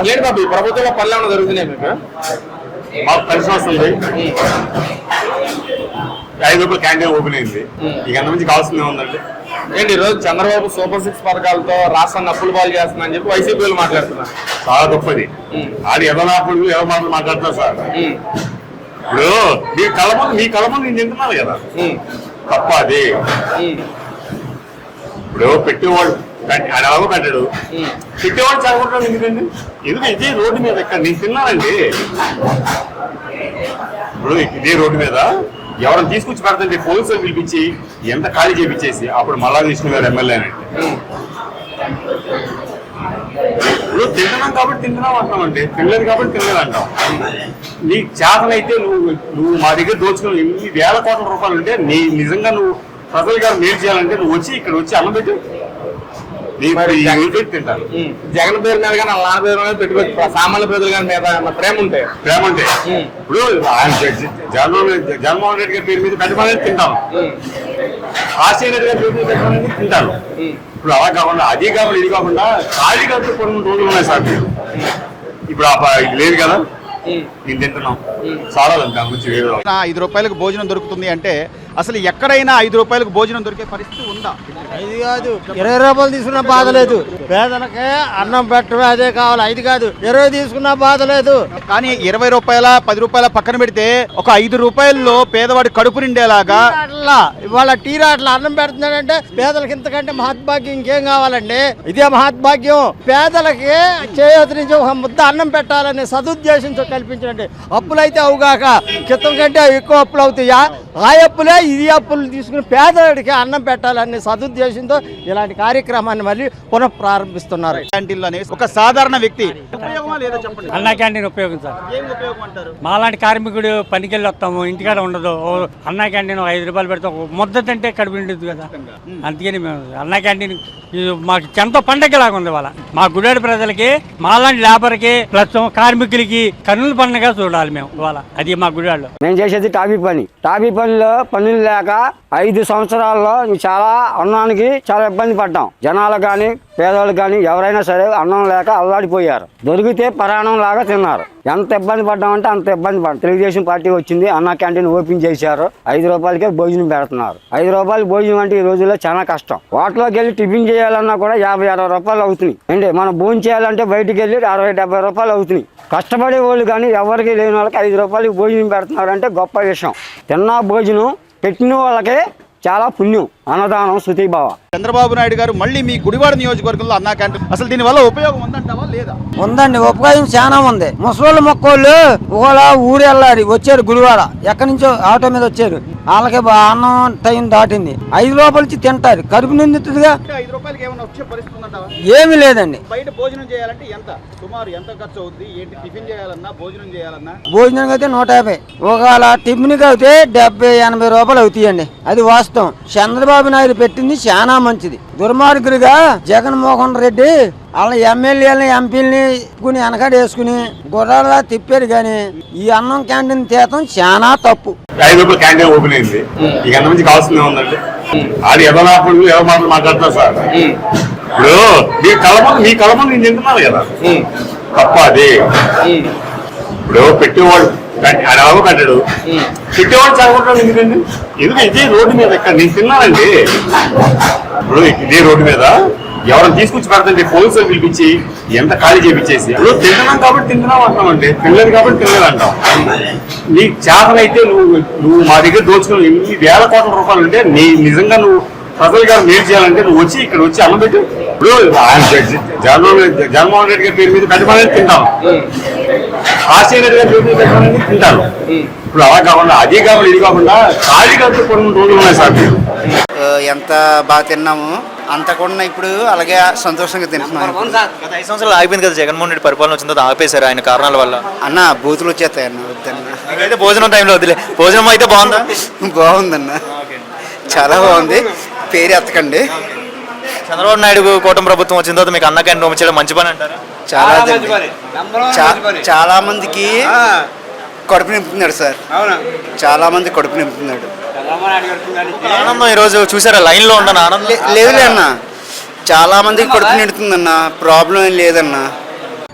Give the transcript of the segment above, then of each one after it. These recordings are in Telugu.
ఏంటి బాబు ఈ ప్రభుత్వంలో పనులు ఏమైనా జరుగుతున్నాయి మీకు? మాకు కలిసి వస్తుంది ఐదు రూపాయలు క్యాంటీన్ ఓపెన్ అయింది. ఇక అంత నుంచి కావాల్సింది ఏముందండి? ఏంటి ఈ రోజు చంద్రబాబు సూపర్ సిక్స్ పథకాలతో రాష్ట్రాన్ని అప్పులు పాలు చేస్తున్నా అని చెప్పి వైసీపీ వాళ్ళు మాట్లాడుతున్నారు. చాలా గొప్పది. ఆడు ఎవరు ఎవరు మాటలు మాట్లాడుతున్నారు సార్? ఇప్పుడు మీ కళ ముందు మీ కళ ముందు నేను తింటున్నాను కదా. తప్ప అది. ఇప్పుడు పెట్టేవాడు ఎవరో కట్టాడు. ఉమ్. పెట్టేవాడు చదువుకుంటాడు ఎందుకండి? ఎందుకు ఇదే రోడ్డు మీద ఇక్కడ నేను తిన్నానండి. ఇప్పుడు ఇదే రోడ్డు మీద ఎవరైనా తీసుకొచ్చి పెడతండి పోలీసులు పిలిపించి ఎంత ఖాళీ చేపించేసి అప్పుడు మల్లా విష్ణు గారు ఎమ్మెల్యే అనండి ఇప్పుడు తింటున్నాం కాబట్టి తింటున్నాం అంటామండి. తినలేదు కాబట్టి తినలేదు అంటాం. నీ చేతనైతే నువ్వు నువ్వు మా దగ్గర దోచుకుని ఎన్ని వేల కోట్ల రూపాయలు ఉంటే నీ నిజంగా నువ్వు ప్రజలు గారు మేలు చేయాలంటే నువ్వు వచ్చి ఇక్కడ వచ్చి అన్నం పెట్టు. ఉమ్. జగన్ పేరు మీద కానీ వాళ్ళ పేరు మీద పెట్టుకోవచ్చు సామాన్య ప్రజల గారి మీద ప్రేమ ఉంటే. ప్రేమ ఉమ్. ఇప్పుడు ఆయన జగన్మోహన్ రెడ్డి జగన్మోహన్ రెడ్డి గారి పేరు మీద పెట్టమని ఉమ్, ఆశయ రెడ్డి గారి పేరు మీద పెట్టమని తింటాను ఉమ్. ఇప్పుడు అలా కాకుండా అది కాకుండా ఇది కాకుండా ఖాళీ కట్టు కొన్ని రోజులు ఉన్నాయి సార్ మీరు. ఇప్పుడు లేదు కదా. నేను తింటున్నాం. చాలా ఐదు రూపాయలకు భోజనం దొరుకుతుంది అంటే అసలు ఎక్కడైనా ఐదు రూపాయలకు భోజనం దొరికే పరిస్థితి ఉందా? ఐదు కాదు ఇరవై రూపాయలు తీసుకున్నా బాధ లేదు. పేదలకే అన్నం పెట్టడమే అదే కావాలి ఐదు కాదు ఇరవై తీసుకున్నా బాధ లేదు. కానీ ఇరవై రూపాయల పది రూపాయల పక్కన పెడితే ఒక ఐదు రూపాయల్లో పేదవాడి కడుపు నిండేలాగా ఇవాళ టీ రాట్ల అన్నం పెడుతున్నాడంటే పేదలకి ఇంతకంటే మహద్భాగ్యం ఇంకేం కావాలండి? ఇదే మహద్భాగ్యం. పేదలకి చేయూత నుంచి ఒక ముద్ద అన్నం పెట్టాలనే సదుద్దేశంతో కల్పించినట్టు. అప్పులైతే అవుగాక క్రితం కంటే ఎక్కువ అప్పులు అవుతాయా? ఆ అప్పులే ఇది అప్పులు తీసుకుని పేదవాడికి అన్నం పెట్టాలనే సదుద్దేశంతో ఇలాంటి కార్యక్రమాన్ని మళ్ళీ పునః ప్రారంభిస్తున్నారు క్యాంటీన్లు అనేసి ఒక సాధారణ వ్యక్తి. ఉపయోగమా లేదా చెప్పండి? అన్నా క్యాంటీన్ ఉపయోగం సార్. ఏం ఉపయోగం అంటారు? మాలాంటి కార్మికుడు పనికి వెళ్ళి వస్తాము ఇంటికాడ ఉండదు. ఓ అన్నా క్యాంటీన్ ఒక ఐదు రూపాయలు పెడితే ముద్ద తింటే కడుపు నిండుద్ది కదా. అందుకని మేము అన్నా క్యాంటీన్ మాకు ఎంతో పండగలాగా ఉంది వాళ్ళ మా గుడాడి ప్రజలకి మాలాంటి లేబర్కి ప్లస్ కార్మికులకి కన్నుల పండుగ చూడాలి మేము ఇవాళ. అది మా గుడాళ్ళు నేను చేసేది టాపీ పని. టాపీ పనిలో పనులు లేక ఐదు సంవత్సరాల్లో చాలా అన్నానికి చాలా ఇబ్బంది పడ్డాం. జనాలు కానీ పేదవాళ్ళు కానీ ఎవరైనా సరే అన్నం లేక అల్లాడిపోయారు. దొరికితే పరాణం లాగా తిన్నారు. ఎంత ఇబ్బంది పడ్డామంటే అంత ఇబ్బంది పడ్డాం. తెలుగుదేశం పార్టీ వచ్చింది అన్న క్యాంటీన్ ఓపెన్ చేశారు. ఐదు రూపాయలకే భోజనం పెడుతున్నారు. ఐదు రూపాయలు భోజనం అంటే ఈ రోజుల్లో చాలా కష్టం. వాటిలోకి వెళ్ళి టిఫిన్ చేయాలన్నా కూడా యాభై అరవై రూపాయలు అవుతున్నాయి. అంటే మనం భోజనం చేయాలంటే బయటికి వెళ్ళి అరవై డెబ్బై రూపాయలు అవుతున్నాయి. కష్టపడే వాళ్ళు కానీ ఎవరికి లేని వాళ్ళకి ఐదు రూపాయలకి భోజనం పెడుతున్నారు అంటే గొప్ప విషయం. తిన్న భోజనం పెట్టిన వాళ్ళకే చాలా పుణ్యం. అన్నదానం శృతిభావ చంద్రబాబు నాయుడు గారు మళ్ళీ మీ గుడివాడ నియోజకవర్గంలో అన్నా క్యాంటీన్. అసలు దీని వల్ల ఉపయోగం ఉందంటావా లేదా? ఉందండి ఉపయోగం చాలా ఉంది. ముసలోళ్ళు మొక్కోళ్ళు ఒకవేళ ఊరు వెళ్ళాలి వచ్చారు గుడివాడ. ఎక్కడి నుంచో ఆటో మీద వచ్చారు. వాళ్ళకి బా- అన్నం టైం దాటింది. ఐదు రూపాయలు ఇచ్చి తింటారు. కడుపు ఉందంటావా? ఏమీ లేదండి. బయట భోజనం చేయాలంటే ఎంత? సుమారు ఎంత ఖర్చు అవుద్ది? ఏంటి? టిఫిన్ చేయాలన్నా భోజనం చేయాలన్నా? భోజనం అయితే నూట యాభై. ఒకవేళ టిఫిన్కి అయితే డెబ్బై ఎనభై రూపాయలు అవుతాయండి. అది వాస్తవం. చంద్రబాబు నాయుడు పెట్టింది చాలా మంచిది. దుర్మార్గుడిగా జగన్మోహన్ రెడ్డి వాళ్ళ ఎమ్మెల్యేలని ఎంపీలని కొని వెనకాడ వేసుకుని గుర్రాలా తిప్పారు కానీ ఈ అన్నం క్యాంటీన్ తీయటం చాలా తప్పు. ఐదు రూపాయలు క్యాంటీన్ ఓపెన్ అయింది. ఇక అంత నుంచి కావాల్సింది ఏముందండి ఆడు ఎవరు ఆపడు ఎవరు మాటలు మాట్లాడుతున్నారు సార్. ఇప్పుడు మీ కళ మీ కళ నేను తింటున్నాను కదా. తప్ప అది. ఇప్పుడు పెట్టేవాడు ఎవరో కట్టాడు. పెట్టేవాడు చదువుకుంటాడు ఎందుకండి? ఎందుకు ఇదే రోడ్డు మీద ఇక్కడ నేను తిన్నానండి ఇప్పుడు ఇదే రోడ్డు మీద ఎవరైనా తీసుకొచ్చి పెడతండి పోలీసులు పిలిపించి ఎంత ఖాళీ చేపించేసి ఇప్పుడు తింటున్నాం కాబట్టి తింటున్నాం అంటామండి తినలేదు కాబట్టి తినలేదు అంటాం. నీ చేతనైతే నువ్వు నువ్వు మా దగ్గర దోచుకుని ఎన్ని వేల కోట్ల రూపాయలు ఉంటే నీ నిజంగా నువ్వు ప్రజలు గారు మేలు చేయాలంటే నువ్వు వచ్చి ఇక్కడ వచ్చి అన్నం పెట్టు. ఇప్పుడు ఆయన జగన్మోహన్ రెడ్డి జగన్మోహన్ రెడ్డి గారి పేరు మీద పెట్టమని తింటాను ఆశయ రెడ్డి గారి పేరు మీద పెట్టమని తింటాను ఇప్పుడు అలా కాకుండా అది కాకుండా ఇది కాకుండా ఖాళీ కట్టు కొన్ని రోజులు ఉన్నాయి సార్ ఎంత బాగా తిన్నాము అంతకుండా ఇప్పుడు అలాగే సంతోషంగా తింటున్నాం గత ఐదు సంవత్సరాలు ఆగిపోయింది కదా జగన్మోహన్ రెడ్డి పరిపాలన వచ్చిన తర్వాత ఆపేశారు ఆయన కారణాల వల్ల. అన్న బూతులు వచ్చేస్తాయి అన్న వద్దన్న. భోజనం టైంలో వదిలే భోజనం అయితే బాగుందా? బాగుందన్న. చాలా బాగుంది. పేరు ఎత్తకండి. చంద్రబాబు నాయుడు కూటమి ప్రభుత్వం వచ్చిన తర్వాత మీకు అన్న క్యాంటీన్ పంపించడం మంచి పని అంటారు? చాలా మందికి కడుపు నింపుతున్నాడు సార్. చాలా మంది కడుపు నింపుతున్నాడు. ఆనందం ఈ రోజు చూసారా? లైన్లో ఉండను ఆనందం. లే- లేదులే అన్న. చాలా మందికి కడుపు నిండుతుందన్న. ప్రాబ్లం ఏం లేదన్న.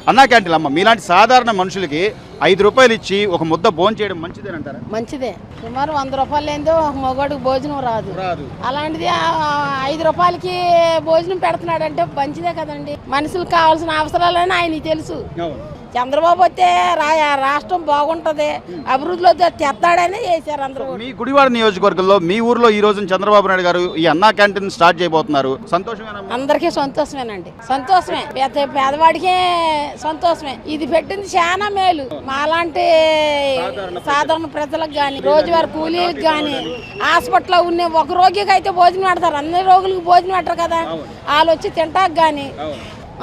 అన్నా క్యాంటీన్ అమ్మ మీలాంటి సాధారణ మనుషులకి ఐదు రూపాయలు ఇచ్చి ఒక ముద్ద భోజనం చేయడం మంచిదేనంటారా మంచిదే. సుమారు వంద రూపాయలు లేదో ఒక మగవాడికి భోజనం రాదు. రాదు. అలాంటిది ఆ, ఐదు రూపాయలకి భోజనం పెడుతున్నాడంటే మంచిదే కదండి. మనుషులకు కావాల్సిన అవసరాలని ఆయనకి తెలుసు. చంద్రబాబు వస్తే రా రాష్ట్రం బాగుంటది. అభివృద్ధిలో తెస్తాడని చేశారు అందరూ మీ గుడివాడ నియోజకవర్గంలో మీ ఊర్లో ఈ రోజు చంద్రబాబు నాయుడు గారు ఈ అన్నా క్యాంటీన్ స్టార్ట్ చేయబోతున్నారు. సంతోషమేనమ్మా? అందరికీ సంతోషమేనండి. సంతోషమే. పేద పేదవాడికే సంతోషమే. ఇది పెట్టింది చాలా మేలు. మాలాంటి సాధారణ ప్రజలకు గాని రోజువారి కూలీలకు గాని హాస్పిటల్లో ఉన్న ఒక రోగికి అయితే భోజనం పెడతారు. అన్ని రోగులకు భోజనం పెట్టరు కదా. వాళ్ళు వచ్చి తింటాక గాని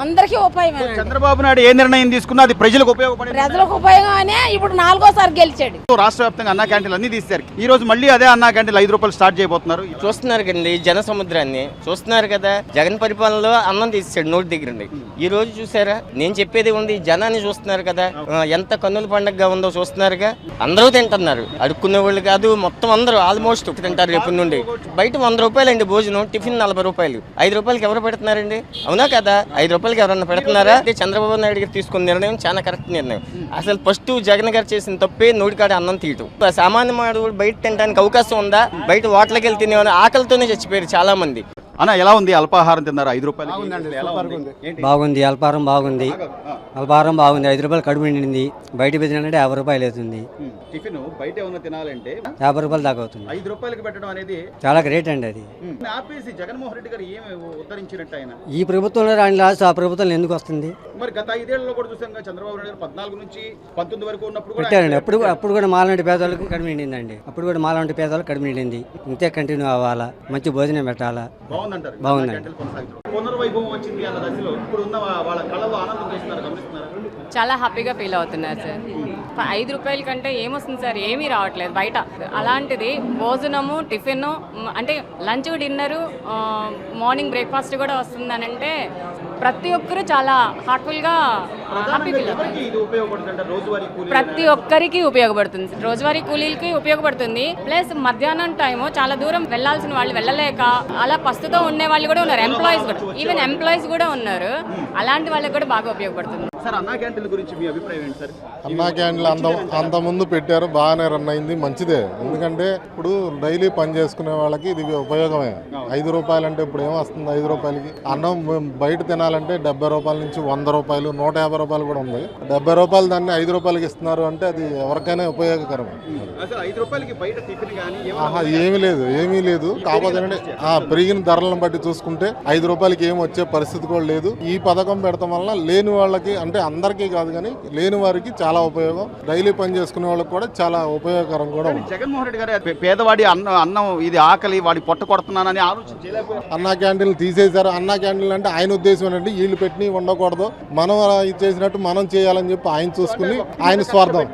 అందరికీ ఉపయోగమే చంద్రబాబు నాయుడు ఏ నిర్ణయం తీసుకున్నా అది ప్రజలకు ఉపయోగపడే ప్రజలకు ఉపయోగమనే ఇప్పుడు నాలుగోసారి గెలిచాడు. రాష్ట్ర వ్యాప్తంగా అన్నా క్యాంటీన్లు అన్ని తీశారు ఈ రోజు మళ్ళీ అదే అన్నా క్యాంటీన్లు ఐదు రూపాయలు స్టార్ట్ చేయబోతున్నారు. చూస్తున్నారు కదండి జన సముద్రాన్ని చూస్తున్నారు కదా జగన్ పరిపాలనలో అన్నం తీసాడు నోటి దగ్గర. ఈ రోజు చూసారా? నేను చెప్పేది ఉంది జనాన్ని చూస్తున్నారు కదా. ఎంత కన్నుల పండగగా ఉందో చూస్తున్నారుగా. అందరూ తింటున్నారు. అడుక్కునే వాళ్ళు కాదు మొత్తం అందరూ ఆల్మోస్ట్ తింటారు రేపు నుండి. బయట వంద రూపాయలు అండి భోజనం టిఫిన్ నలభై రూపాయలు. ఐదు రూపాయలకి ఎవరు పెడుతున్నారండి? అవునా కదా? ఐదు రూపాయలకి ఎవరన్నా పెడుతున్నారా? అంటే చంద్రబాబు నాయుడు గారు తీసుకున్న నిర్ణయం చాలా కరెక్ట్ నిర్ణయం. అసలు ఫస్ట్ జగన్ గారు చేసిన తప్పే నోటికాడ అన్నం తీయటం. సామాన్య మానవుడు బయట తినడానికి అవకాశం ఉందా? బయట హోటల్కి వెళ్తే తినేవారు ఆకలితోనే చచ్చిపోయారు చాలా మంది అన్న ఎలా ఉంది? అల్పాహారం తిన్నారు? ఐదు రూపాయలు ఎలా ఉంది? ఏంటి? బాగుంది అల్పారం బాగుంది. అల్పారం బాగుంది ఐదు రూపాయలు కడుపు నిండింది. బయట పెట్టినంటే యాభై రూపాయలు అవుతుంది. టిఫిన్ బయట ఏమన్నా తినాలంటే? యాభై రూపాయలు దాకా అవుతుంది. ఐదు రూపాయలకి పెట్టడం అనేది చాలా గ్రేట్ అండి అది. ఆపేసి జగన్మోహన్ రెడ్డి గారు ఏమి ఉద్ధరించినట్టు ఆయన? ఈ ప్రభుత్వంలో రాని లాస్ట్ ఆ ప్రభుత్వం ఎందుకు వస్తుంది? మరి గత ఐదేళ్ళలో కూడా చూసాం కదా చంద్రబాబు నాయుడు గారు పద్నాలుగు నుంచి పంతొమ్మిది వరకు ఉన్నప్పుడు కూడా పెట్టారండి. అప్పుడు అప్పుడు కూడా మాలాంటి పేదవాళ్ళకి కడుపు నిండిందండి. అప్పుడు కూడా మాలాంటి పేదవాళ్ళకి కడుపు నిండింది. ఇంతే కంటిన్యూ అవ్వాలా? మంచి భోజనం పెట్టాలా? బాగుందంటారు. బాగుందండి. క్యాంటీన్లు కొనసాగుతున్నాయి. పునర్వైభవం వచ్చింది అన్న దశలో ఇప్పుడు ఉన్న వా- వాళ్ళ కళలో ఆనందం చేస్తున్నారు గమనిస్తున్నారా? చాలా హ్యాపీగా ఫీల్ అవుతున్నారు సార్. ఐదు రూపాయల కంటే ఏమొస్తుంది సార్? ఏమీ రావట్లేదు బయట. అలాంటిది భోజనము టిఫిన్ అంటే లంచ్ డిన్నరు మార్నింగ్ బ్రేక్ఫాస్ట్ కూడా వస్తుందని అంటే ప్రతి ఒక్కరూ చాలా హార్ట్ఫుల్గా ప్రతి ఒక్కరికి ఉపయోగపడుతుంది. రోజువారీ కూలీలకి ఉపయోగపడుతుంది. ప్లస్ మధ్యాహ్నం టైము చాలా దూరం వెళ్ళాల్సిన వాళ్ళు వెళ్ళలేక అలా పస్తుతో ఉండే వాళ్ళు కూడా ఉన్నారు. ఎంప్లాయీస్ కూడా. ఈవెన్ ఎంప్లాయీస్ కూడా ఉన్నారు. అలాంటి వాళ్ళకి కూడా బాగా ఉపయోగపడుతుంది. సార్ అన్నా క్యాంటీన్ల గురించి మీ అభిప్రాయం ఏంటి సార్? అన్నా క్యాండిల్ అంత అంత ముందు పెట్టారు బాగానే రన్ అయింది మంచిదే. ఎందుకంటే ఇప్పుడు డైలీ పని చేసుకునే వాళ్ళకి ఇది ఉపయోగమే. ఐదు రూపాయలు అంటే ఇప్పుడు ఏమొస్తుంది ఐదు రూపాయలకి? అన్నం బయట తినాలంటే డెబ్బై రూపాయల నుంచి వంద రూపాయలు నూట యాభై రూపాయలు కూడా ఉంది. డెబ్బై రూపాయలు దాన్ని ఐదు రూపాయలకి ఇస్తున్నారు అంటే అది ఎవరికైనా ఉపయోగకరం. ఏమీ లేదు ఏమీ లేదు. కాకపోతే పెరిగిన ధరలను బట్టి చూసుకుంటే ఐదు రూపాయలకి ఏం వచ్చే పరిస్థితి కూడా లేదు. ఈ పథకం పెడతాం వల్ల లేని వాళ్ళకి అంటే అందరికీ కాదు కానీ లేని వారికి చాలా ఉపయోగం. డైలీ పని చేసుకునే వాళ్ళకి కూడా చాలా ఉపయోగకరం కూడా ఉంది. జగన్మోహన్ రెడ్డి గారు పేదవాడి అన్నం అన్నం ఇది ఆకలి వాడి పొట్ట కొడుతున్నానని ఆలోచన అన్నా క్యాంటీన్లు తీసేశారు. అన్నా క్యాంటీన్లు అంటే ఆయన ఉద్దేశం ఏంటంటే వీళ్ళు పెట్టి ఉండకూడదు. మనం ఇది చేసినట్టు మనం చేయాలని చెప్పి ఆయన చూసుకుని ఆయన స్వార్థం.